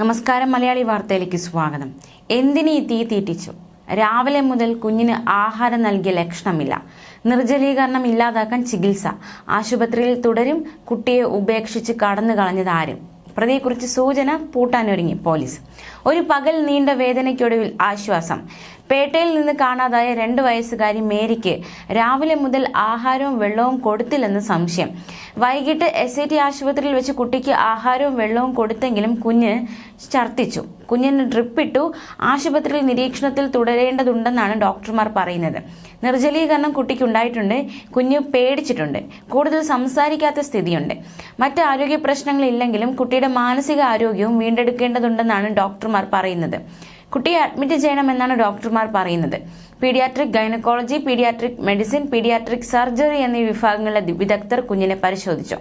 നമസ്കാരം മലയാളി വാർത്തയിലേക്ക് സ്വാഗതം. എന്തിന് ഈ തീ തീറ്റിച്ചു? രാവിലെ മുതൽ കുഞ്ഞിന് ആഹാരം നൽകിയ ലക്ഷണമില്ല. നിർജലീകരണം ഇല്ലാതാക്കാൻ ചികിത്സ. ആശുപത്രിയിൽ തുടരും കുട്ടിയെ ഉപേക്ഷിച്ച് കടന്നു കളഞ്ഞത് ആരും. പ്രതിയെക്കുറിച്ച് സൂചന പൂട്ടാനൊരുങ്ങി പോലീസ്. ഒരു പകൽ നീണ്ട വേദനയ്ക്കൊടുവിൽ ആശ്വാസം. പേട്ടയിൽ നിന്ന് കാണാതായ രണ്ട് വയസ്സുകാരി മേരിക്ക് രാവിലെ മുതൽ ആഹാരവും വെള്ളവും കൊടുത്തില്ലെന്ന് സംശയം. വൈകിട്ട് എസ് ഐ ടി ആശുപത്രിയിൽ വെച്ച് കുട്ടിക്ക് ആഹാരവും വെള്ളവും കൊടുത്തെങ്കിലും കുഞ്ഞ് ഛർദ്ദിച്ചു. കുഞ്ഞിന് ഡ്രിപ്പിട്ടു. ആശുപത്രിയിൽ നിരീക്ഷണത്തിൽ തുടരേണ്ടതുണ്ടെന്നാണ് ഡോക്ടർമാർ പറയുന്നത്. നിർജലീകരണം കുട്ടിക്ക് ഉണ്ടായിട്ടുണ്ട്. കുഞ്ഞ് പേടിച്ചിട്ടുണ്ട്. കൂടുതൽ സംസാരിക്കാത്ത സ്ഥിതിയുണ്ട്. മറ്റ് ആരോഗ്യ പ്രശ്നങ്ങളില്ലെങ്കിലും കുട്ടിയുടെ മാനസിക ആരോഗ്യവും വീണ്ടെടുക്കേണ്ടതുണ്ടെന്നാണ് ഡോക്ടർമാർ പറയുന്നത്. കുട്ടിയെ അഡ്മിറ്റ് ചെയ്യണമെന്നാണ് ഡോക്ടർമാർ പറയുന്നത്. Paediatric gynaecology paediatric medicine paediatric surgery എന്നീ വിഭാഗങ്ങളിലെ വിദഗ്ധർ കുഞ്ഞിനെ പരിശോധിച്ചു.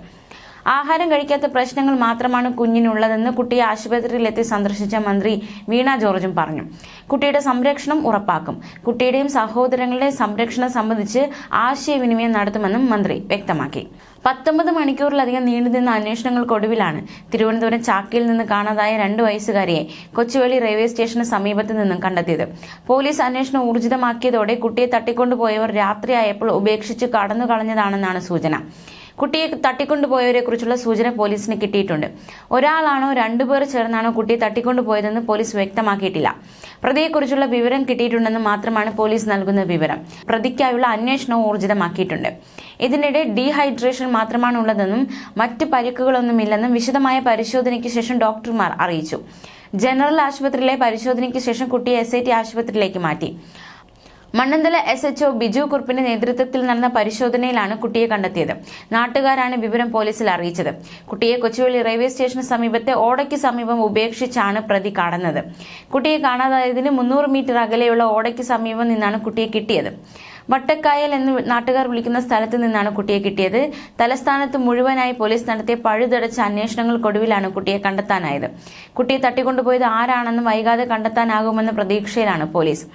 ആഹാരം കഴിക്കാത്ത പ്രശ്നങ്ങൾ മാത്രമാണ് കുഞ്ഞിനുള്ളതെന്ന് കുട്ടിയെ ആശുപത്രിയിലെത്തി സന്ദർശിച്ച മന്ത്രി വീണ ജോർജും പറഞ്ഞു. കുട്ടിയുടെ സംരക്ഷണം ഉറപ്പാക്കും. കുട്ടിയുടെയും സഹോദരങ്ങളുടെയും സംരക്ഷണം സംബന്ധിച്ച് ആശയവിനിമയം നടത്തുമെന്നും മന്ത്രി വ്യക്തമാക്കി. പത്തൊമ്പത് മണിക്കൂറിലധികം നീണ്ടുനിന്ന അന്വേഷണങ്ങൾക്കൊടുവിലാണ് തിരുവനന്തപുരം ചാക്കിയിൽ നിന്ന് കാണാതായ രണ്ട് വയസ്സുകാരിയെ കൊച്ചുവേളി റെയിൽവേ സ്റ്റേഷന് സമീപത്ത് നിന്നും കണ്ടെത്തിയത്. പോലീസ് അന്വേഷണം ഊർജിതമാക്കിയതോടെ കുട്ടിയെ തട്ടിക്കൊണ്ടുപോയവർ രാത്രിയായപ്പോൾ ഉപേക്ഷിച്ച് കടന്നു കളഞ്ഞതാണെന്നാണ് സൂചന. കുട്ടിയെ തട്ടിക്കൊണ്ടുപോയവരെ കുറിച്ചുള്ള സൂചന പോലീസിന് കിട്ടിയിട്ടുണ്ട്. ഒരാളാണോ രണ്ടുപേർ ചേർന്നാണോ കുട്ടിയെ തട്ടിക്കൊണ്ടുപോയതെന്ന് പോലീസ് വ്യക്തമാക്കിയിട്ടില്ല. പ്രതിയെക്കുറിച്ചുള്ള വിവരം കിട്ടിയിട്ടുണ്ടെന്ന് മാത്രമാണ് പോലീസ് നൽകുന്ന വിവരം. പ്രതിക്കായുള്ള അന്വേഷണവും ഊർജിതമാക്കിയിട്ടുണ്ട്. ഇതിനിടെ ഡീഹൈഡ്രേഷൻ മാത്രമാണ് ഉള്ളതെന്നും മറ്റ് പരിക്കുകളൊന്നുമില്ലെന്നും വിശദമായ പരിശോധനയ്ക്ക് ശേഷം ഡോക്ടർമാർ അറിയിച്ചു. ജനറൽ ആശുപത്രിയിലെ പരിശോധനയ്ക്ക് ശേഷം കുട്ടിയെ എസ് ഐ ടി ആശുപത്രിയിലേക്ക് മാറ്റി. Mannanthala S H O Biju കുറുപ്പിന്റെ നേതൃത്വത്തിൽ നടന്ന പരിശോധനയിലാണ് കുട്ടിയെ കണ്ടെത്തിയത്. നാട്ടുകാരാണ് വിവരം പോലീസിൽ അറിയിച്ചത്. കുട്ടിയെ കൊച്ചുവേളി റെയിൽവേ സ്റ്റേഷന് സമീപത്തെ ഓടയ്ക്ക് സമീപം ഉപേക്ഷിച്ചാണ് പ്രതി കടന്നത് കുട്ടിയെ കാണാതായതിന് മുന്നൂറ് മീറ്റർ അകലെയുള്ള ഓടയ്ക്ക് സമീപം നിന്നാണ് കുട്ടിയെ കിട്ടിയത്. വട്ടക്കായൽ എന്ന് നാട്ടുകാർ വിളിക്കുന്ന സ്ഥലത്ത് നിന്നാണ് കുട്ടിയെ കിട്ടിയത്. തലസ്ഥാനത്ത് മുഴുവനായി പോലീസ് നടത്തിയ പഴുതടച്ച അന്വേഷണങ്ങൾക്കൊടുവിലാണ് കുട്ടിയെ കണ്ടെത്താനായത്. കുട്ടിയെ തട്ടിക്കൊണ്ടുപോയത് ആരാണെന്ന് വൈകാതെ കണ്ടെത്താനാകുമെന്ന പ്രതീക്ഷയിലാണ് പോലീസ്.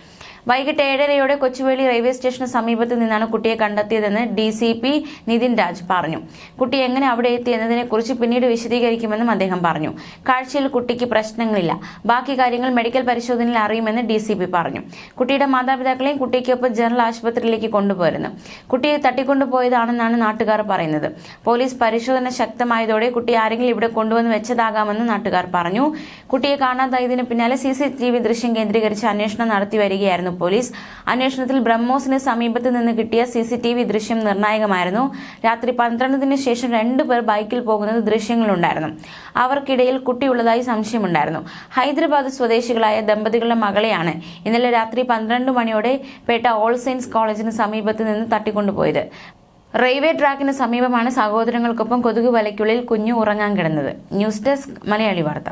വൈകിട്ട് ഏഴരയോടെ കൊച്ചുവേളി റെയിൽവേ സ്റ്റേഷന് സമീപത്ത് നിന്നാണ് കുട്ടിയെ കണ്ടെത്തിയതെന്ന് D C P Nithin Raj പറഞ്ഞു. കുട്ടി എങ്ങനെ അവിടെ എത്തി എന്നതിനെക്കുറിച്ച് പിന്നീട് വിശദീകരിക്കുമെന്നും അദ്ദേഹം പറഞ്ഞു. കാഴ്ചയിൽ കുട്ടിക്ക് പ്രശ്നങ്ങളില്ല. ബാക്കി കാര്യങ്ങൾ മെഡിക്കൽ പരിശോധനയിൽ അറിയുമെന്ന് ഡി സി പി പറഞ്ഞു. കുട്ടിയുടെ മാതാപിതാക്കളെയും കുട്ടിക്കൊപ്പം ജനറൽ ആശുപത്രിയിലേക്ക് കൊണ്ടുപോയിരുന്നു കുട്ടിയെ തട്ടിക്കൊണ്ടുപോയതാണെന്നാണ് നാട്ടുകാർ പറയുന്നത്. പോലീസ് പരിശോധന ശക്തമായതോടെ കുട്ടി ആരെങ്കിലും ഇവിടെ കൊണ്ടുവന്ന് വെച്ചതാകാമെന്ന് നാട്ടുകാർ പറഞ്ഞു. കുട്ടിയെ കാണാതായതിനു പിന്നാലെ സിസിടിവി ദൃശ്യം കേന്ദ്രീകരിച്ച് അന്വേഷണം നടത്തി വരികയായിരുന്നു പോലീസ് അന്വേഷണത്തിൽ ബ്രഹ്മോസിന് സമീപത്ത് നിന്ന് കിട്ടിയ സി സി ടി വി ദൃശ്യം നിർണായകമായിരുന്നു. രാത്രി പന്ത്രണ്ടിന് ശേഷം രണ്ടുപേർ ബൈക്കിൽ പോകുന്നത് ദൃശ്യങ്ങളുണ്ടായിരുന്നു അവർക്കിടയിൽ കുട്ടിയുള്ളതായി സംശയമുണ്ടായിരുന്നു. ഹൈദരാബാദ് സ്വദേശികളായ ദമ്പതികളുടെ മകളെയാണ് ഇന്നലെ രാത്രി പന്ത്രണ്ട് മണിയോടെ പേട്ട ഓൾ സെയിൻസ് കോളേജിന് സമീപത്ത് നിന്ന് തട്ടിക്കൊണ്ടുപോയത്. റെയിൽവേ ട്രാക്കിന് സമീപമാണ് സഹോദരങ്ങൾക്കൊപ്പം കൊതുക് വലയ്ക്കുള്ളിൽ കുഞ്ഞു ഉറങ്ങാൻ കിടന്നത്. ന്യൂസ് ഡെസ്ക് മലയാളി വാർത്ത.